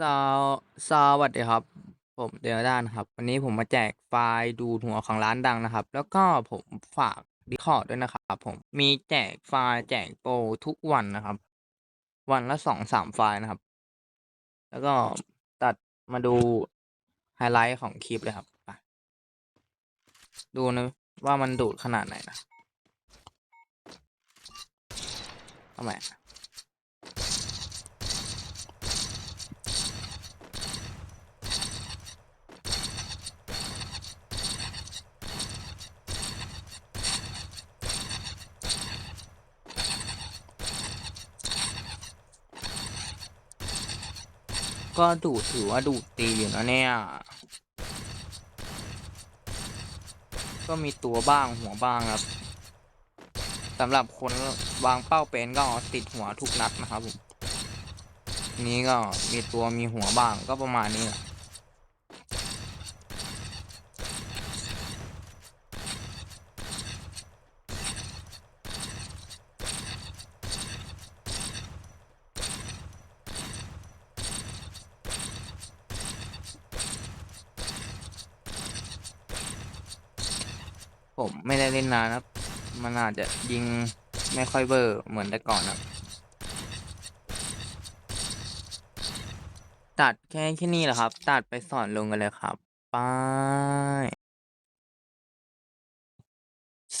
สวสวัสดีครับ ผมเดลด้านครับ วันนี้ผมมาแจกไฟล์ดูดหัวของร้านดังนะครับ แล้วก็ผมฝากดิคอร์ดด้วยนะครับผมมีแจกไฟล์แจกโปรทุกวันนะครับ วันละสองสามไฟล์นะครับ แล้วก็ตัดมาดูไฮไลท์ของคลิปเลยครับไปดูนะว่ามันดูดขนาดไหนนะทำไม ก็ดูถือว่าดูตีอยู่นะเนี่ย ก็มีตัวบ้างหัวบ้างครับสำหรับคนวางเป้าเป็นก็ติดหัวทุกนัดนะครับผม นี้ก็มีตัวมีหัวบ้างก็ประมาณนี้แหละ ผมไม่ได้เล่นนานครับ มันอาจจะยิงไม่ค่อยเบอร์เหมือนแต่ก่อนครับตัดแค่แค่นี้แหละครับ ตัดไปสอนลงกันเลยครับไป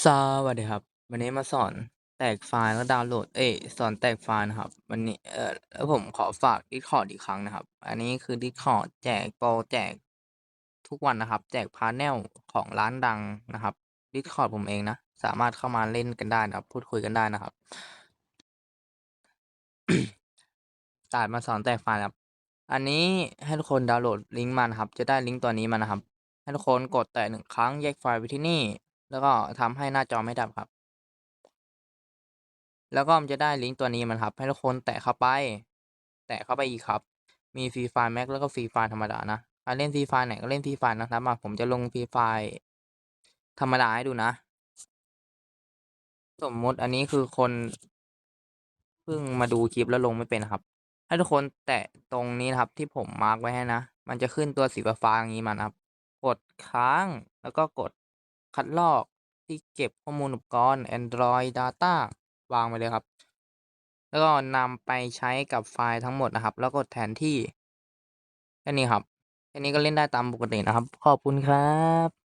สวัสดีครับ วันนี้มาสอนแตกไฟล์แล้วดาวน์โหลด เอ้สอนแตกไฟล์นะครับ วันนี้เออแล้วผมขอฝาก Discord อีกครั้งนะครับ อันนี้คือ Discord แจกโปรแจกทุกวันนะครับ แจกพาร์เนลของร้านดังนะครับ Discord ผมเองนะ สามารถเข้ามาเล่นกันได้นะครับ พูดคุยกันได้นะครับตัดมาสอนแตกไฟล์ครับ อันนี้ให้ทุกคนดาวน์โหลดลิงก์มานะครับ จะได้ลิงก์ตัวนี้มานะครับ ให้ทุกคนกดแต่หนึ่งครั้งแยกไฟล์ไปที่นี่ แล้วก็ทำให้หน้าจอไม่ดับครับ แล้วก็มันจะได้ลิงก์ตัวนี้มันครับ ให้ทุกคนแตะเข้าไป แตะเข้าไปอีกครับ มีฟรีไฟล์แม็กแล้วก็ฟรีไฟล์ธรรมดานะใครเล่นฟรีไฟล์ไหนก็เล่นฟรีไฟล์นะครับผมจะลงฟรีไฟล์ ธรรมดาให้ดูนะ สมมติอันนี้คือคนเพิ่งมาดูคลิปแล้วลงไม่เป็นครับ ให้ทุกคนแตะตรงนี้นะครับที่ผมมาร์กไว้ให้นะ มันจะขึ้นตัวสีฟ้าอย่างนี้มานะครับ กดค้างแล้วก็กดคัดลอกที่เก็บข้อมูลอุปกรณ์ Android Data วางไปเลยครับ แล้วก็นำไปใช้กับไฟล์ทั้งหมดนะครับ แล้วกดแทนที่แค่นี้ครับแค่นี้ก็เล่นได้ตามปกตินะครับ ขอบคุณครับ